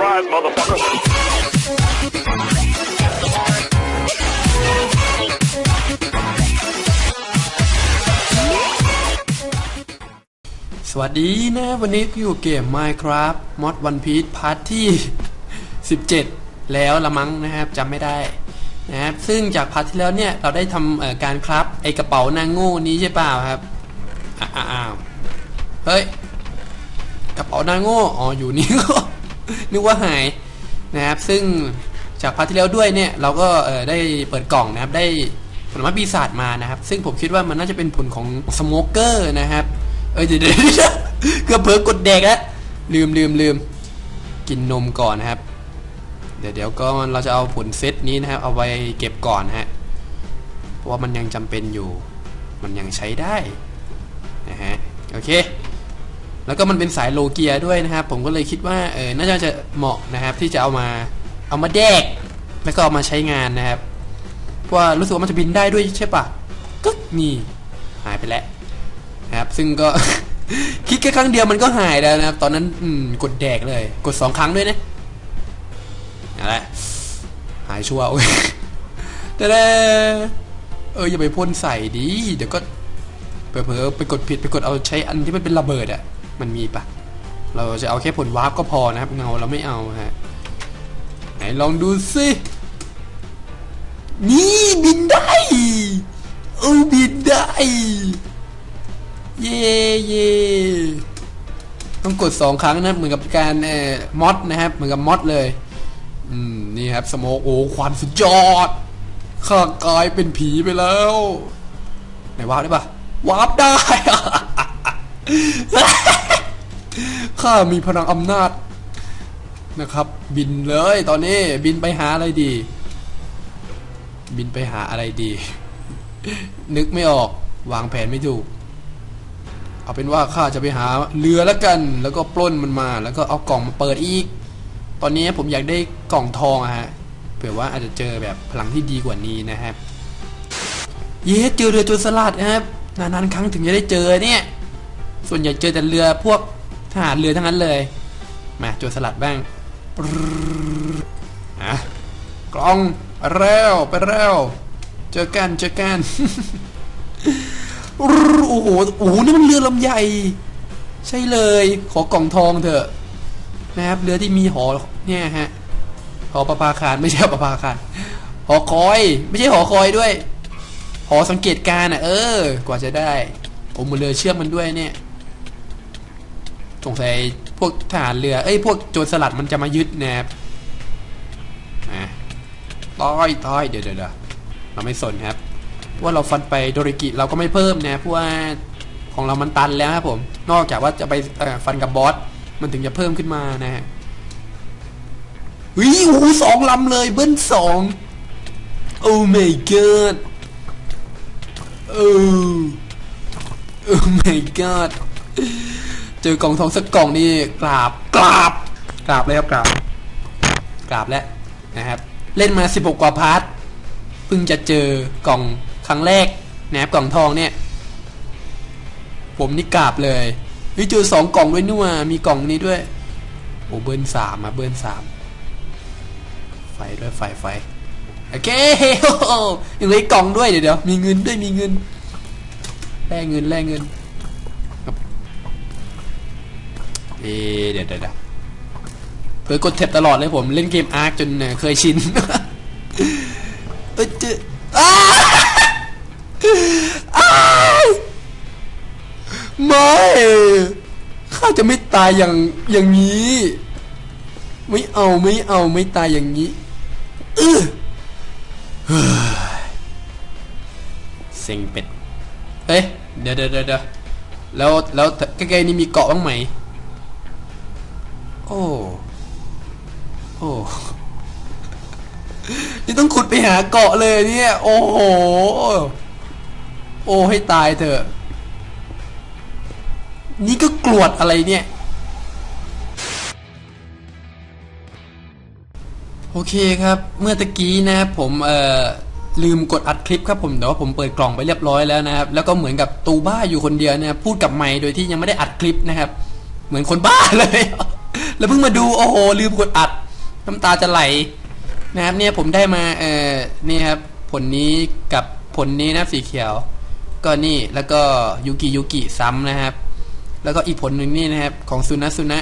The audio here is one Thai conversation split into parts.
Surprise, motherfucker. สวัสดีนะวันนี้อยู่เกม Minecraft Mod One Piece พาร์ทที่ 17 แล้วละมั้งนะครับจำไม่ได้นะครับซึ่งจากพาร์ทที่แล้วเนี่ย เราได้ทำการครับไอกระเป๋านางโง่นี้ใช่เปล่าครับอ้าวเฮ้ย กระเป๋านางโง่อ๋ออยู่นี่ นึกว่าหายนะครับ ซึ่งจากพาร์ทที่แล้วด้วยเนี่ยเราก็ได้เปิดกล่องนะครับ ได้ผลไม้ปีศาจมานะครับ ซึ่งผมคิดว่ามันน่าจะเป็นผลของสโมเกอร์นะครับ เอ้ยเดี๋ยวเดี๋ยวเกือบเผลอกดแดกแล้วลืมลืมลืมกินนมก่อนนะครับ เดี๋ยวเดี๋ยวก็เราจะเอาผลเซตนี้นะครับ เอาไว้เก็บก่อนฮะเพราะว่ามันยังจำเป็นอยู่ มันยังใช้ได้นะฮะโอเค แล้วก็มันเป็นสายโลเกียด้วยนะครับ ผมก็เลยคิดว่าเออน่าจะเหมาะนะครับ ที่จะเอามาเอามาแดก แล้วก็เอามาใช้งานนะครับเพราะว่ารู้สึกว่ามันจะบินได้ด้วยใช่ปะกึ๊กนี่หายไปแล้วนะครับ ซึ่งก็ คิดแค่ครั้งเดียวมันก็หายแล้วนะครับ ตอนนั้นอืมกดแดกเลย กดสองครั้งด้วยนะอะไรหายชัวร์โอ้ยแต่เอออย่าไปพ่นใส่ดิเดี๋ยวก็เผลอๆไปกดผิดไปกดเอาใช้อันที่มันเป็นระเบิดอะ มันมีปะเราจะเอาแค่ผลวาร์ปก็พอนะครับเงาเราไม่เอาฮะไหนลองดูสินี่บินได้เออบินได้ เย่เย่ต้องกดสองครั้งนะเหมือนกับการเอ่อมอดนะครับเหมือนกับมอดเลยอืมนี่ครับสโมกโอ้ควันสุดยอดข้ากลายเป็นผีไปแล้วไหนวาร์ปได้ปะวาร์ปได้ ข้ามีพลังอำนาจนะครับ บินเลยตอนนี้บินไปหาอะไรดี บินไปหาอะไรดี นึกไม่ออกวางแผนไม่ถูก เอาเป็นว่าข้าจะไปหาเรือแล้วกัน แล้วก็ปล้นมันมา แล้วก็เอากล่องมาเปิดอีก ตอนนี้ผมอยากได้กล่องทองอะฮะเผื่อว่าอาจจะเจอแบบพลังที่ดีกว่านี้นะครับเย้เจอเรือโจรสลัดนะครับนานๆครั้งถึงจะได้เจอเนี่ย ส่วนใหญ่เจอแต่เรือพวก ทหารเรือทั้งนั้นเลยมาโจรสลัดบ้างอะกล้องไปแล้วไปแล้วเจอกันเจอกันโอ้โหโอ้โหนี่มันเรือลำใหญ่ ใช่เลย ขอกล่องทองเถอะนะครับเรือที่มีหอเนี่ยฮะหอประภาคารไม่ใช่ประภาคารหอคอย ไม่ใช่หอคอยด้วย หอสังเกตการณ์อะ เออ กว่าจะได้ผมมือเรือเชื่อมมันด้วยเนี่ย สงสัยพวกทหารเรือ เอ้ยพวกโจรสลัดมันจะมายึดนะครับอะต้อยต้อยเดี๋ยวเดี๋ยวเราไม่สนครับ ว่าเราฟันไปโดริกิเราก็ไม่เพิ่มนะเพราะว่าของเรามันตันแล้วครับผม นอกจากว่าจะไปฟันกับบอสมันถึงจะเพิ่มขึ้นมานะฮะวิโอ้สองลำเลยเบิ้ลสองโอ้ my god โอ้โอ้ my god เจอกล่องทองสักกล่องนี่กราบกราบกราบเลยครับกราบกราบแล้วนะครับ เล่นมา 16 กว่าพาร์ทเพิ่งจะเจอกล่องครั้งแรกนะครับกล่องทองเนี่ย ผมนี่กราบเลยเฮ้ยเจอสองกล่องด้วยนี่หว่ามีกล่องนี้ด้วยโอ้เบิร์นสามมาเบิร์นสามไฟด้วยไฟไฟโอเคโอ้ยังเหลือกกล่องด้วยเดี๋ยวเดี๋ยวมีเงินด้วยมีเงินแลกเงินแลกเงิน เอเดี๋ยวเดี๋ยวเดี๋ยวเผลอกดแท็บตลอดเลยผมเล่นเกมอาร์คจนเคยชินเอยเจออ้าไม่ข้าจะไม่ตายอย่างอย่างนี้ ไม่เอาไม่เอาไม่ตายอย่างนี้เออเฮ้เซ็งเป็ดเฮ้ยเดี๋ยวเดี๋ยวเดี๋ยวเดี๋ยวแล้วแล้วใกล้ๆนี่มีเกาะบ้างไหม โอ้โอ้นี่ต้องขุดไปหาเกาะเลยเนี่ย โอ้โห โอ้ให้ตายเถอะ นี่ก็กรวดอะไรเนี่ย โอเคครับ เมื่อตะกี้นะครับผมเอ่อลืมกดอัดคลิปครับผมแต่ว่าผมเปิดกล่องไปเรียบร้อยแล้วนะครับ แล้วก็เหมือนกับตูบ้าอยู่คนเดียวนะครับพูดกับไมค์โดยที่ยังไม่ได้อัดคลิปนะครับ เหมือนคนบ้าเลย แล้วเพิ่งมาดูโอ้โหลืมกดอัดน้ำตาจะไหลนะครับเนี่ยผมได้มาเออนี่ครับผลนี้กับผลนี้นะสีเขียว ก็นี่แล้วก็ยูกิยูกิซ้ำนะครับ แล้วก็อีกผลหนึ่งนี่นะครับของซุนะซุนะ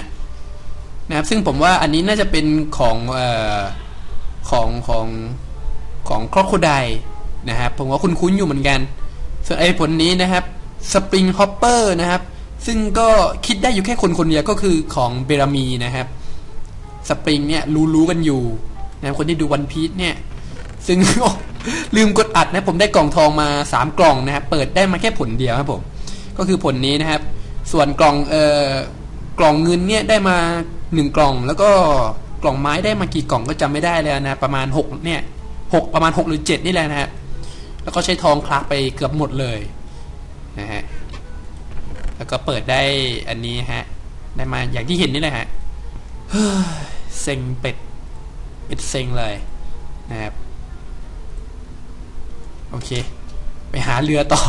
นะครับซึ่งผมว่าอันนี้น่าจะเป็นของเอ่อของของของครอโคไดนะครับผมว่าคุ้นๆอยู่เหมือนกัน ส่วนไอ้ผลนี้นะครับสปริงฮอปเปอร์นะครับ ซึ่งก็คิดได้อยู่แค่คนคนเดียวก็คือของเบรามีนะครับ สปริงเนี่ยรู้รู้กันอยู่นะครับคนที่ดูวันพีชเนี่ย ซึ่ง ลืมกดอัดนะผมได้กล่องทองมา 3 กล่องนะครับ เปิดได้มาแค่ผลเดียวครับผม ก็คือผลนี้นะครับ ส่วนกล่องเอ่อกล่องเงินเนี่ยได้มา 1 กล่อง แล้วก็กล่องไม้ได้มากี่กล่องก็จำไม่ได้แล้วนะประมาณ 6 เนี่ยหกประมาณ 6 หรือ 7 นี่แหละนะครับแล้วก็ใช้ทองคลักไปเกือบหมดเลย แล้วก็เปิดได้อันนี้ฮะ ได้มาอย่างที่เห็นนี่แหละฮะเซ็งเป็ดเป็ดเซ็งเลยนะครับ โอเค ไปหาเรือต่อ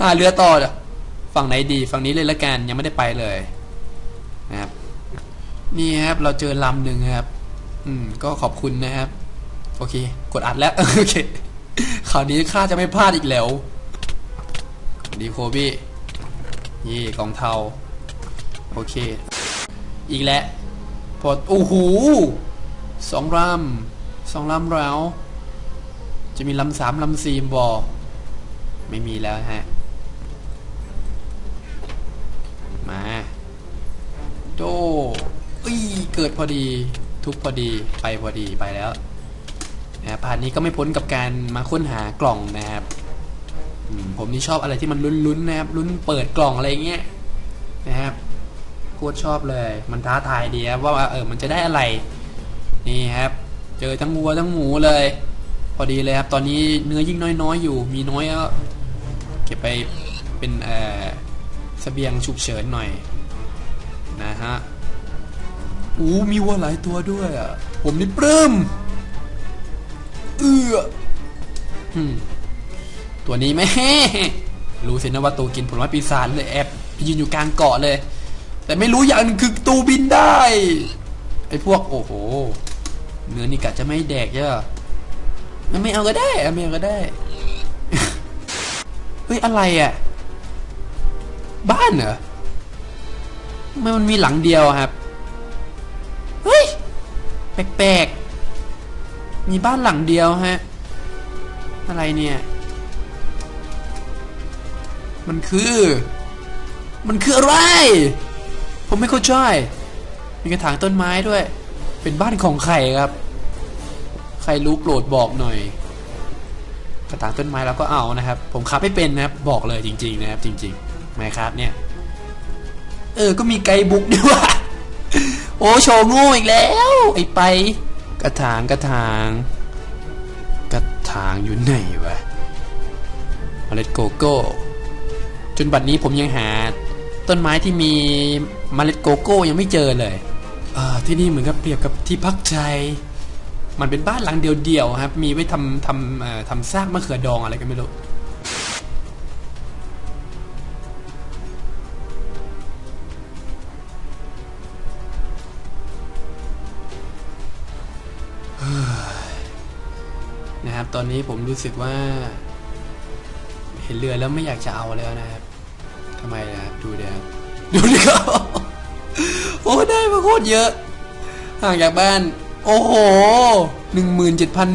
หาเรือต่อเดี๋ยวฝั่งไหนดี ฝั่งนี้เลยละกันยังไม่ได้ไปเลยนะครับ นี่ครับเราเจอลำหนึ่งครับ อืม ก็ขอบคุณนะครับ โอเค กดอัดแล้ว โอเคคราวนี้ข้าจะไม่พลาดอีกแล้ว ดีโคบี้ ยี่กองเทา โอเค อีกแล้วพอโอ้โหสองลำสองลำแล้ว จะมีลำสามลำสี่บอไม่มีแล้วฮะ มาโจอุ้เกิดพอดี ทุกพอดีไปพอดีไปแล้วนะผ่านนี้ก็ไม่พ้นกับการมาค้นหากล่องนะครับ ผมนี่ชอบอะไรที่มันลุ้นๆนะครับลุ้นเปิดกล่องอะไรเงี้ยนะครับโคตรชอบเลย มันท้าทายดีครับว่าเออมันจะได้อะไร นี่ครับ เจอทั้งวัวทั้งหมูเลย พอดีเลยครับ ตอนนี้เนื้อยิ่งน้อยๆอยู่ มีน้อยก็เก็บไปเป็นเอ่อเสบียงฉุกเฉินหน่อย นะฮะอู้มีวัวหลายตัวด้วยอะ ผมนี่ปลื้มเอื้ออืม ตัวนี้ไหมรู้สินะว่าตูกินผลไม้ปีศาจเลยแอบยืนอยู่กลางเกาะเลย แต่ไม่รู้อย่างคือตูบินได้ไอ้พวกโอ้โหเนื้อนี่กะจะไม่แดกใช่ะมันไม่เอาก็ได้เอาไม่เอาก็ได้เฮ้ยอะไรอะ บ้านเหรอทำไมมันมีหลังเดียวครับเฮ้ยแปลกๆมีบ้านหลังเดียวฮะ อะไรเนี่ย มันคือ มันคืออะไร ผมไม่เข้าใจ มีกระถางต้นไม้ด้วย เป็นบ้านของใครครับ ใครรู้โปรดบอกหน่อย กระถางต้นไม้เราก็เอานะครับ ผมคับไม่เป็นนะครับ บอกเลยจริง ๆ นะครับ จริงๆไม่ครับเนี่ย เออ ก็มีไกด์บุ๊กด้วยว่ะโอ้โชว์ง่อีกแล้ว ไอ้ไป กระถางกระถาง กระถางอยู่ไหนวะเมล็ดโกโก้ จนบัดนี้ผมยังหาต้นไม้ที่มีเมล็ดโกโก้ยังไม่เจอเลยเออที่นี่เหมือนกับเปรียบกับที่พักใจ มันเป็นบ้านหลังเดียวๆครับ มีไว้ทำทำเอ่อทำซากมะเขือดองอะไรกันไม่รู้นะครับ ตอนนี้ผมรู้สึกว่า เห็นเรือแล้วไม่อยากจะเอาแล้วนะครับำไมนะครับดูเดี๋ยวดูดิครับโอ้ได้มาโคตรเยอะ ห่างจากบ้าน โอ้โหหนึ่งหมื่นเจ็ดพัน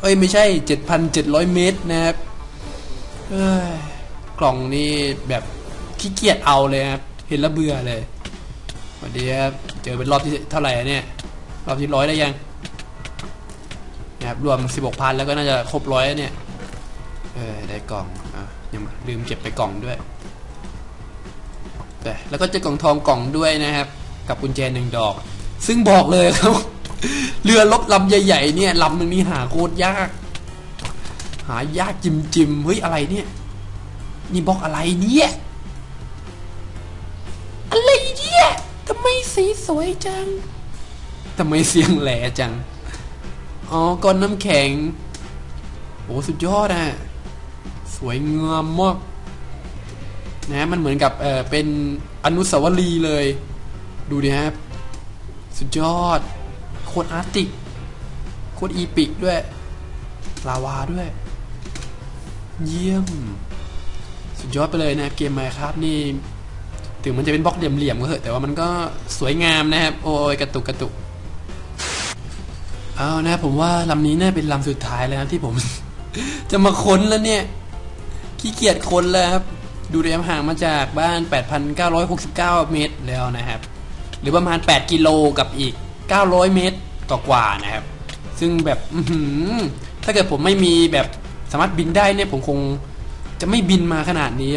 เอ้ยไม่ใช่เจ็ดพันเจ็ดร้อยเมตรนะครับเอยกล่องนี้แบบขี้เกียจเอาเลยครับ เห็นแล้วเบื่อเลยสวัสดีครับ เจอเป็นรอบที่เท่าไหร่เนี่ย รอบที่ร้อยได้ยังนะครับรวม 16พันแล้วก็น่าจะครบร้อยเนี่ย เออได้กล่อง อะยังลืมเก็บไปกล่องด้วย แต่แล้วก็เจอกล่องทองกล่องด้วยนะครับ กับกุญแจหนึ่งดอก ซึ่งบอกเลยครับ เรือลบลำใหญ่ๆเนี่ยลำหนึ่งนี่หาโคตรยาก หายากจิมจิมเฮ้ยอะไรเนี่ย นี่บล็อกอะไรเนี่ยอะไรเนี่ยทำไมสีสวยจังทำไมเสียงแหลจัง อ๋อก้อนน้ำแข็ง โอ้สุดยอดอะ สวยงามมาก นะมันเหมือนกับเออเป็นอนุสาวรีย์เลย ดูดิครับสุดยอด โคตรอาร์ติก โคตรอีปิกด้วย ลาวาด้วย เยี่ยม สุดยอดไปเลยนะครับเกมไมครับนี่ ถึงมันจะเป็นบล็อกเหลี่ยมๆก็เถอะแต่ว่ามันก็สวยงามนะครับ โอ้ยกระตุกกระตุกเอานะผมว่าลำนี้น่าเป็นลำสุดท้ายแล้วนะที่ผม จะมาค้นแล้วเนี่ย ขี้เกียจค้นแล้วครับ ดูระยะห่างมาจากบ้าน 8,969 เมตรแล้วนะครับ หรือประมาณ 8 กิโลกับอีก 900 เมตรต่อกว่านะครับ ซึ่งแบบถ้าเกิดผมไม่มีแบบสามารถบินได้เนี่ยผมคงจะไม่บินมาขนาดนี้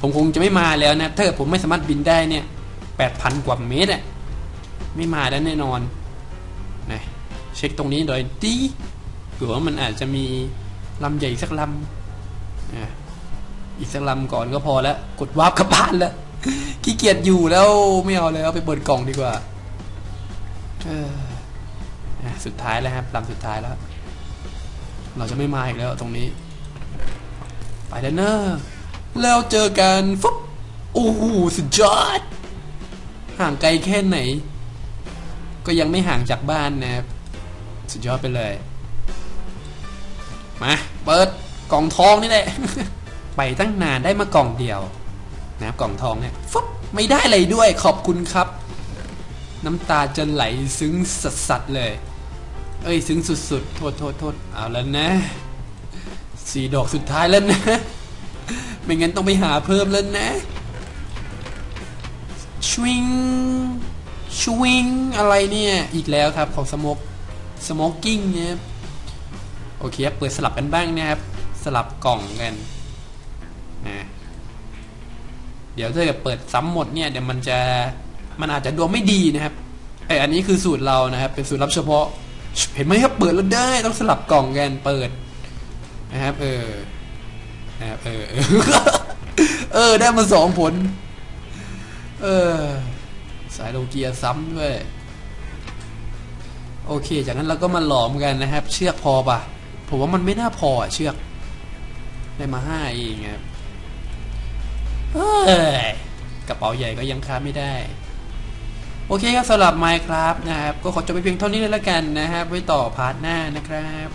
ผมคงจะไม่มาแล้วนะถ้าเกิดผมไม่สามารถบินได้เนี่ย 8,000 กว่าเมตรอะไม่มาแล้แน่นอนนะเช็คตรงนี้โดยดีเผื่อว่ามันอาจจะมีลำใหญ่สักลำอะ อีกสักลำก่อนก็พอแล้วกดวาร์ปกลับบ้านแล้วขี้เกียจอยู่แล้วไม่เอาแล้วไปเปิดกล่องดีกว่าเออสุดท้ายแล้วครับลำสุดท้ายแล้ว เราจะไม่มาอีกแล้วตรงนี้ ไปแล้วเนอะแล้วเจอกันฟุ๊บโอ้โหสุดยอด ห่างไกลแค่ไหน ก็ยังไม่ห่างจากบ้านนะครับสุดยอดไปเลย มา เปิดกล่องทองนี่แหละ ไปตั้งนานได้มากล่องเดียวนะครับกล่องทองเนี่ยฟุ๊บไม่ได้เลยด้วยขอบคุณครับ น้ำตาจะไหลซึ้งสัสๆเลย เอ้ยซึ้งสุดๆ โทษโทษโทษเอาแล้วนะสี่ดอกสุดท้ายแล้วนะ ไม่งั้นต้องไปหาเพิ่มแล้วนะชวิงชวิงอะไรเนี่ย อีกแล้วครับของสโมกสโมกกิ้งเนี่ยโอเคเปิดสลับกันบ้างนะครับ สลับกล่องกัน นะเดี๋ยวถ้าเกิดเปิดซ้ำหมดเนี่ยเดี๋ยวมันจะมันอาจจะดวงไม่ดีนะครับไออันนี้คือสูตรเรานะครับ เป็นสูตรลับเฉพาะ เห็นไหมครับเปิดแล้วได้ต้องสลับกล่องกันเปิดนะครับ เออนะครับเออเออได้มาสองผล เออ สายโลเกียซ้ำด้วย โอเค จากนั้นเราก็มาหลอมกันนะครับ เชือกพอปะผมว่ามันไม่น่าพอเชือก ได้มาห้าเองครับ กระเป๋าใหญ่ก็ยังค้าไม่ได้ โอเคครับสำหรับ Minecraft นะครับ ก็ขอจบไปเพียงเท่านี้เลยละกันนะครับ ไว้ต่อพาร์ทหน้านะครับ